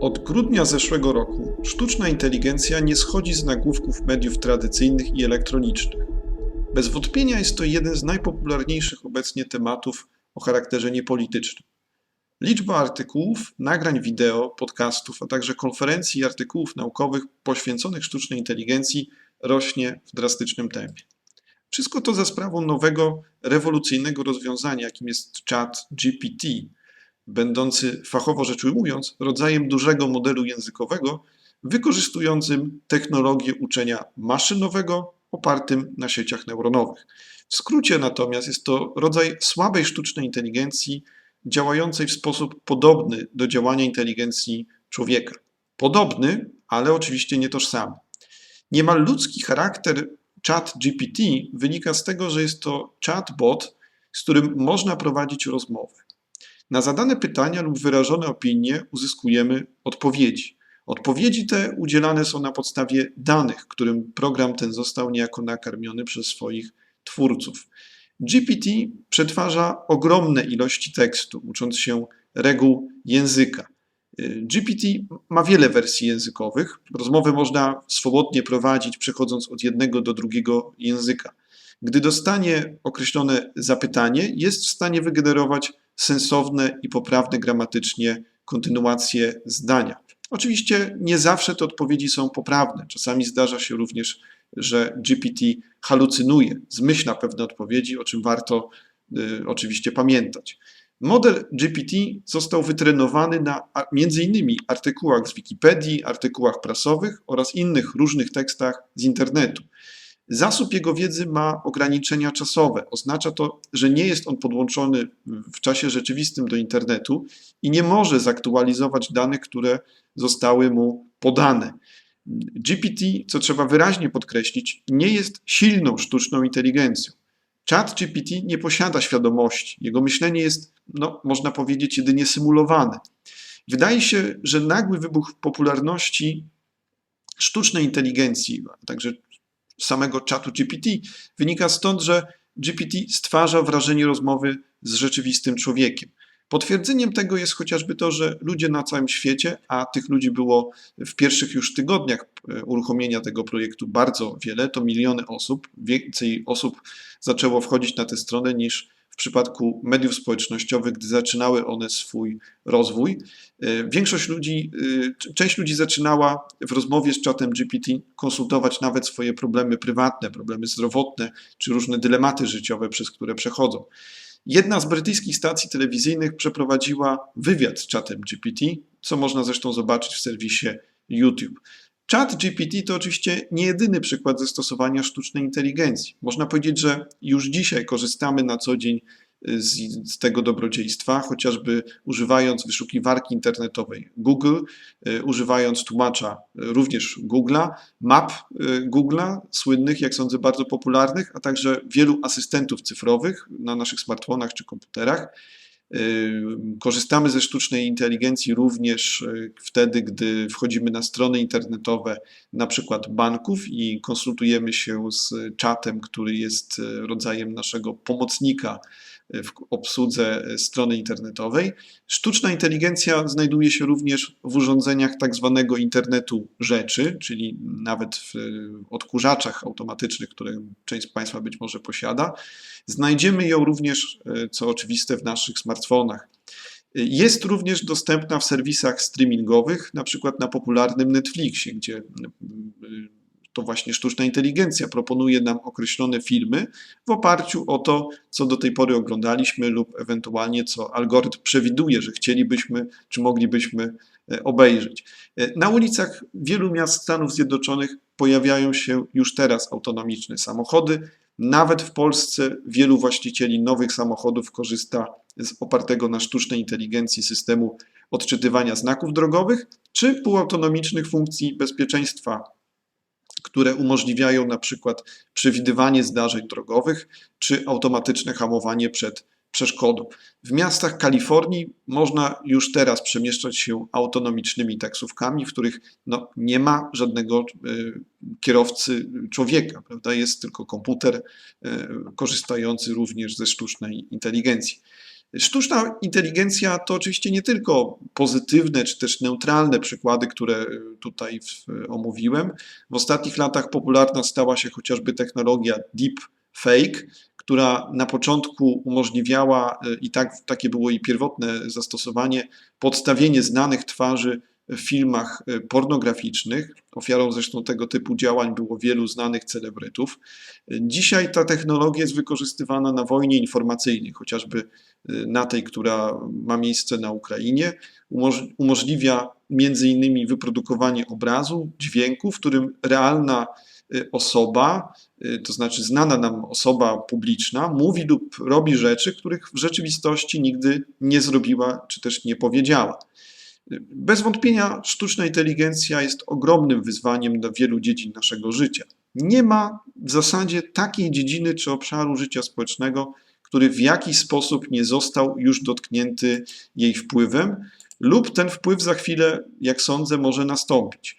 Od grudnia zeszłego roku sztuczna inteligencja nie schodzi z nagłówków mediów tradycyjnych i elektronicznych. Bez wątpienia jest to jeden z najpopularniejszych obecnie tematów o charakterze niepolitycznym. Liczba artykułów, nagrań wideo, podcastów, a także konferencji i artykułów naukowych poświęconych sztucznej inteligencji rośnie w drastycznym tempie. Wszystko to za sprawą nowego, rewolucyjnego rozwiązania, jakim jest chat GPT, będący fachowo rzecz ujmując rodzajem dużego modelu językowego wykorzystującym technologię uczenia maszynowego opartym na sieciach neuronowych. W skrócie natomiast jest to rodzaj słabej sztucznej inteligencji działającej w sposób podobny do działania inteligencji człowieka. Podobny, ale oczywiście nietożsamy. Niemal ludzki charakter chat GPT wynika z tego, że jest to chatbot, z którym można prowadzić rozmowę. Na zadane pytania lub wyrażone opinie uzyskujemy odpowiedzi. Odpowiedzi te udzielane są na podstawie danych, którym program ten został niejako nakarmiony przez swoich twórców. GPT przetwarza ogromne ilości tekstu, ucząc się reguł języka. GPT ma wiele wersji językowych. Rozmowę można swobodnie prowadzić, przechodząc od jednego do drugiego języka. Gdy dostanie określone zapytanie, jest w stanie wygenerować sensowne i poprawne gramatycznie kontynuacje zdania. Oczywiście nie zawsze te odpowiedzi są poprawne. Czasami zdarza się również, że GPT halucynuje, zmyśla pewne odpowiedzi, o czym warto y, oczywiście pamiętać. Model GPT został wytrenowany na m.in. artykułach z Wikipedii, artykułach prasowych oraz innych różnych tekstach z internetu. Zasób jego wiedzy ma ograniczenia czasowe. Oznacza to, że nie jest on podłączony w czasie rzeczywistym do internetu i nie może zaktualizować danych, które zostały mu podane. GPT, co trzeba wyraźnie podkreślić, nie jest silną sztuczną inteligencją. Chat GPT nie posiada świadomości. Jego myślenie jest, no, można powiedzieć, jedynie symulowane. Wydaje się, że nagły wybuch popularności sztucznej inteligencji, a także samego czatu GPT wynika stąd, że GPT stwarza wrażenie rozmowy z rzeczywistym człowiekiem. Potwierdzeniem tego jest chociażby to, że ludzie na całym świecie, a tych ludzi było w pierwszych już tygodniach e, uruchomienia tego projektu bardzo wiele, to miliony osób, więcej osób zaczęło wchodzić na tę stronę niż w przypadku mediów społecznościowych, gdy zaczynały one swój rozwój. E, większość ludzi, e, część ludzi zaczynała w rozmowie z czatem GPT konsultować nawet swoje problemy prywatne, problemy zdrowotne czy różne dylematy życiowe, przez które przechodzą. Jedna z brytyjskich stacji telewizyjnych przeprowadziła wywiad z czatem GPT, co można zresztą zobaczyć w serwisie YouTube. Chat GPT to oczywiście nie jedyny przykład zastosowania sztucznej inteligencji. Można powiedzieć, że już dzisiaj korzystamy na co dzień y, z, z, tego dobrodziejstwa, chociażby używając wyszukiwarki internetowej Google, y, używając tłumacza y, również Google'a, map Google'a, słynnych, jak sądzę, bardzo popularnych, a także wielu asystentów cyfrowych na naszych smartfonach czy komputerach. Korzystamy ze sztucznej inteligencji również y, wtedy, gdy wchodzimy na strony internetowe, na przykład banków i konsultujemy się z czatem, który jest y, rodzajem naszego pomocnika w obsłudze strony internetowej. Sztuczna inteligencja znajduje się również w urządzeniach tak zwanego internetu rzeczy, czyli nawet w odkurzaczach automatycznych, które część z Państwa być może posiada. Znajdziemy ją również, co oczywiste, w naszych smartfonach. Jest również dostępna w serwisach streamingowych, na przykład na popularnym Netflixie, gdzie to właśnie sztuczna inteligencja proponuje nam określone filmy w oparciu o to, co do tej pory oglądaliśmy lub ewentualnie co algorytm przewiduje, że chcielibyśmy czy moglibyśmy e, obejrzeć. E, na ulicach wielu miast Stanów Zjednoczonych pojawiają się już teraz autonomiczne samochody. Nawet w Polsce wielu właścicieli nowych samochodów korzysta z opartego na sztucznej inteligencji systemu odczytywania znaków drogowych czy półautonomicznych funkcji bezpieczeństwa które umożliwiają na przykład przewidywanie zdarzeń drogowych czy automatyczne hamowanie przed przeszkodą. W miastach Kalifornii można już teraz przemieszczać się autonomicznymi taksówkami, w których no, nie ma żadnego y, kierowcy człowieka, prawda? jest tylko komputer y, korzystający również ze sztucznej inteligencji. Sztuczna inteligencja to oczywiście nie tylko pozytywne czy też neutralne przykłady, które tutaj w- omówiłem. W ostatnich latach popularna stała się chociażby technologia deepfake, która na początku umożliwiała, y, i tak, takie było jej pierwotne zastosowanie, podstawienie znanych twarzy w filmach y, pornograficznych. Ofiarą zresztą tego typu działań było wielu znanych celebrytów. Dzisiaj ta technologia jest wykorzystywana na wojnie informacyjnej, chociażby y, na tej, która ma miejsce na Ukrainie. Umoż- Umożliwia między innymi wyprodukowanie obrazu, dźwięku, w którym realna y, osoba, to znaczy znana nam osoba publiczna, mówi lub robi rzeczy, których w rzeczywistości nigdy nie zrobiła czy też nie powiedziała. Bez wątpienia sztuczna inteligencja jest ogromnym wyzwaniem dla wielu dziedzin naszego życia. Nie ma w zasadzie takiej dziedziny czy obszaru życia społecznego, który w jakiś sposób nie został już dotknięty jej wpływem, lub ten wpływ za chwilę, jak sądzę, może nastąpić.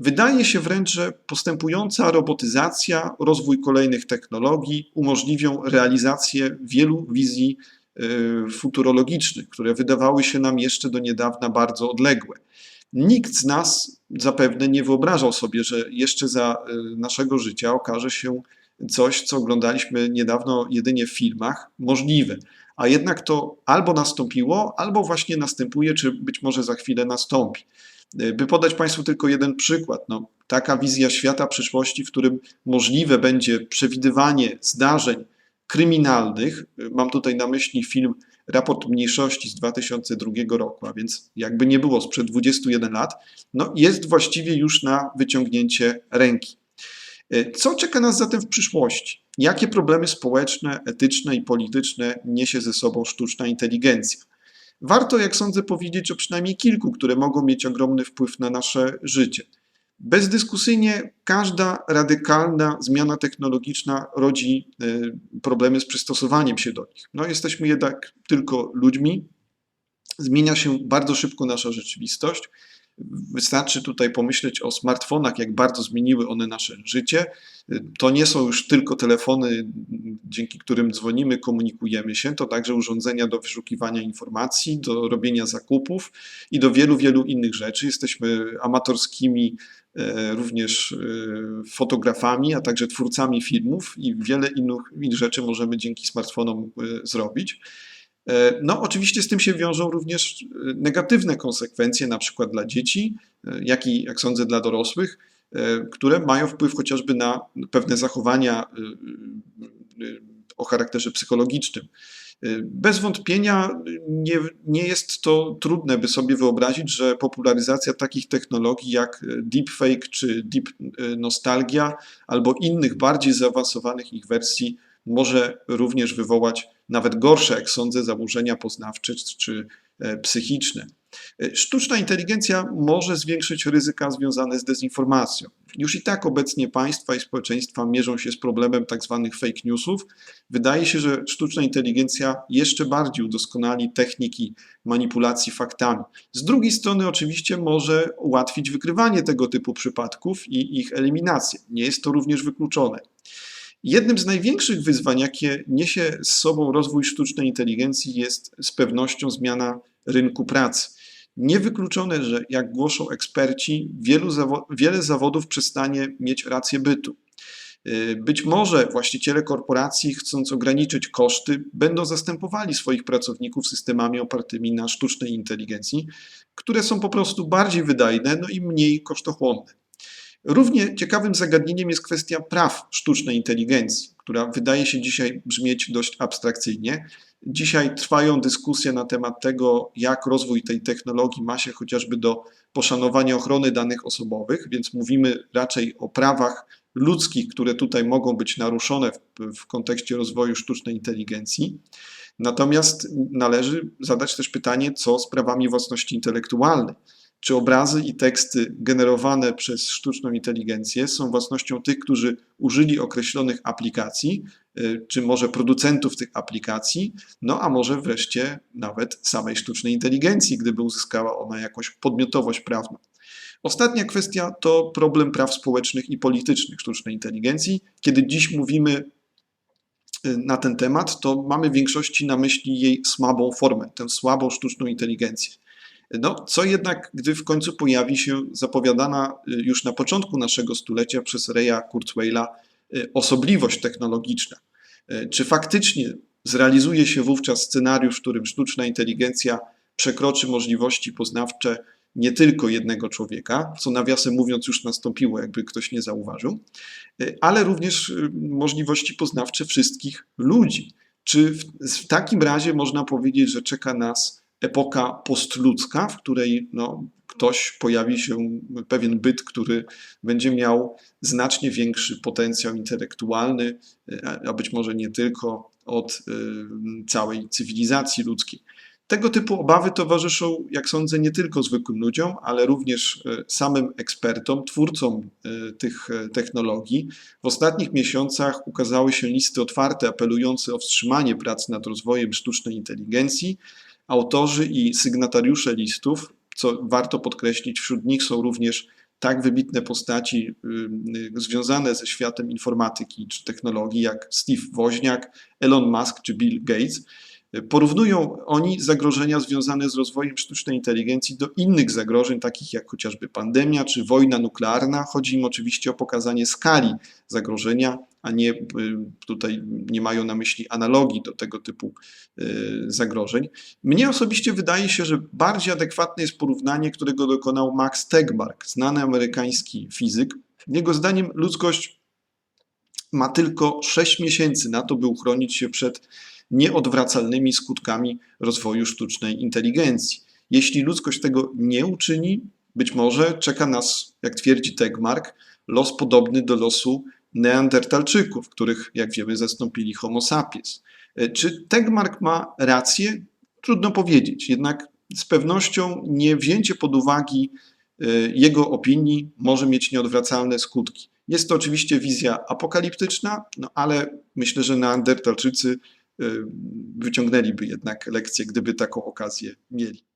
Wydaje się wręcz, że postępująca robotyzacja, rozwój kolejnych technologii umożliwią realizację wielu wizji futurologicznych, które wydawały się nam jeszcze do niedawna bardzo odległe. Nikt z nas zapewne nie wyobrażał sobie, że jeszcze za y, naszego życia okaże się coś, co oglądaliśmy niedawno jedynie w filmach, możliwe. A jednak to albo nastąpiło, albo właśnie następuje, czy być może za chwilę nastąpi. Y, By podać Państwu tylko jeden przykład, no, taka wizja świata przyszłości, w którym możliwe będzie przewidywanie zdarzeń kryminalnych, mam tutaj na myśli film Raport Mniejszości z 2002 roku, a więc jakby nie było sprzed 21 lat, no, jest właściwie już na wyciągnięcie ręki. Co czeka nas zatem w przyszłości? Jakie problemy społeczne, etyczne i polityczne niesie ze sobą sztuczna inteligencja? Warto, jak sądzę, powiedzieć o przynajmniej kilku, które mogą mieć ogromny wpływ na nasze życie. Bezdyskusyjnie każda radykalna zmiana technologiczna rodzi y, problemy z przystosowaniem się do nich. No, jesteśmy jednak tylko ludźmi, zmienia się bardzo szybko nasza rzeczywistość. Wystarczy tutaj pomyśleć o smartfonach, jak bardzo zmieniły one nasze życie. To nie są już tylko telefony, dzięki którym dzwonimy, komunikujemy się, to także urządzenia do wyszukiwania informacji, do robienia zakupów i do wielu, wielu innych rzeczy. Jesteśmy amatorskimi e, również e, fotografami, a także twórcami filmów i wiele innych, rzeczy możemy dzięki smartfonom e, zrobić. E, No, oczywiście z tym się wiążą również e, negatywne konsekwencje, na przykład dla dzieci, e, jak i, jak sądzę, dla dorosłych, które mają wpływ chociażby na pewne zachowania o charakterze psychologicznym. Bez wątpienia nie, nie jest to trudne, by sobie wyobrazić, że popularyzacja takich technologii jak deepfake czy deep nostalgia albo innych bardziej zaawansowanych ich wersji może również wywołać nawet gorsze, jak sądzę, zaburzenia poznawcze czy e, psychiczne. E, Sztuczna inteligencja może zwiększyć ryzyka związane z dezinformacją. Już i tak obecnie państwa i społeczeństwa mierzą się z problemem tzw. fake newsów. Wydaje się, że sztuczna inteligencja jeszcze bardziej udoskonali techniki manipulacji faktami. Z drugiej strony, oczywiście, może ułatwić wykrywanie tego typu przypadków i ich eliminację. Nie jest to również wykluczone. Jednym z największych wyzwań, jakie niesie z sobą rozwój sztucznej inteligencji, jest z pewnością zmiana rynku pracy. Niewykluczone, że jak głoszą eksperci, zawo- wiele zawodów przestanie mieć rację bytu. Yy, Być może właściciele korporacji, chcąc ograniczyć koszty, będą zastępowali swoich pracowników systemami opartymi na sztucznej inteligencji, które są po prostu bardziej wydajne no i mniej kosztochłonne. Równie ciekawym zagadnieniem jest kwestia praw sztucznej inteligencji, która wydaje się dzisiaj brzmieć dość abstrakcyjnie. Dzisiaj trwają dyskusje na temat tego, jak rozwój tej technologii ma się chociażby do poszanowania ochrony danych osobowych, więc mówimy raczej o prawach ludzkich, które tutaj mogą być naruszone w, w kontekście rozwoju sztucznej inteligencji. Natomiast należy zadać też pytanie, co z prawami własności intelektualnej. Czy obrazy i teksty generowane przez sztuczną inteligencję są własnością tych, którzy użyli określonych aplikacji, y, czy może producentów tych aplikacji, no a może wreszcie nawet samej sztucznej inteligencji, gdyby uzyskała ona jakąś podmiotowość prawną. Ostatnia kwestia to problem praw społecznych i politycznych sztucznej inteligencji. Kiedy dziś mówimy y, na ten temat, to mamy w większości na myśli jej słabą formę, tę słabą sztuczną inteligencję. No, co jednak, gdy w końcu pojawi się zapowiadana y, już na początku naszego stulecia przez Reya Kurzweila y, osobliwość technologiczna? Y, Czy faktycznie zrealizuje się wówczas scenariusz, w którym sztuczna inteligencja przekroczy możliwości poznawcze nie tylko jednego człowieka, co nawiasem mówiąc już nastąpiło, jakby ktoś nie zauważył, ale również możliwości poznawcze wszystkich ludzi. Czy w, w takim razie można powiedzieć, że czeka nas epoka postludzka, w której no, ktoś pojawi się, pewien byt, który będzie miał znacznie większy potencjał intelektualny, y, a być może nie tylko od y, całej cywilizacji ludzkiej. Tego typu obawy towarzyszą, jak sądzę, nie tylko zwykłym ludziom, ale również e, samym ekspertom, twórcom e, tych e, technologii. W ostatnich miesiącach ukazały się listy otwarte apelujące o wstrzymanie prac nad rozwojem sztucznej inteligencji. Autorzy i sygnatariusze listów, co warto podkreślić, wśród nich są również tak wybitne postaci związane ze światem informatyki czy technologii, jak Steve Woźniak, Elon Musk czy Bill Gates. Porównują oni zagrożenia związane z rozwojem sztucznej inteligencji do innych zagrożeń, takich jak chociażby pandemia czy wojna nuklearna. Chodzi im oczywiście o pokazanie skali zagrożenia, a nie y, tutaj nie mają na myśli analogii do tego typu y, zagrożeń. Mnie osobiście wydaje się, że bardziej adekwatne jest porównanie, którego dokonał Max Tegmark, znany amerykański fizyk. Jego zdaniem ludzkość ma tylko 6 miesięcy na to, by uchronić się przed nieodwracalnymi skutkami rozwoju sztucznej inteligencji. Jeśli ludzkość tego nie uczyni, być może czeka nas, jak twierdzi Tegmark, los podobny do losu Neandertalczyków, których, jak wiemy, zastąpili Homo sapiens. E, Czy Tegmark ma rację? Trudno powiedzieć, jednak z pewnością nie wzięcie pod uwagę jego opinii może mieć nieodwracalne skutki. Jest to oczywiście wizja apokaliptyczna, no ale myślę, że Neandertalczycy wyciągnęliby jednak lekcję, gdyby taką okazję mieli.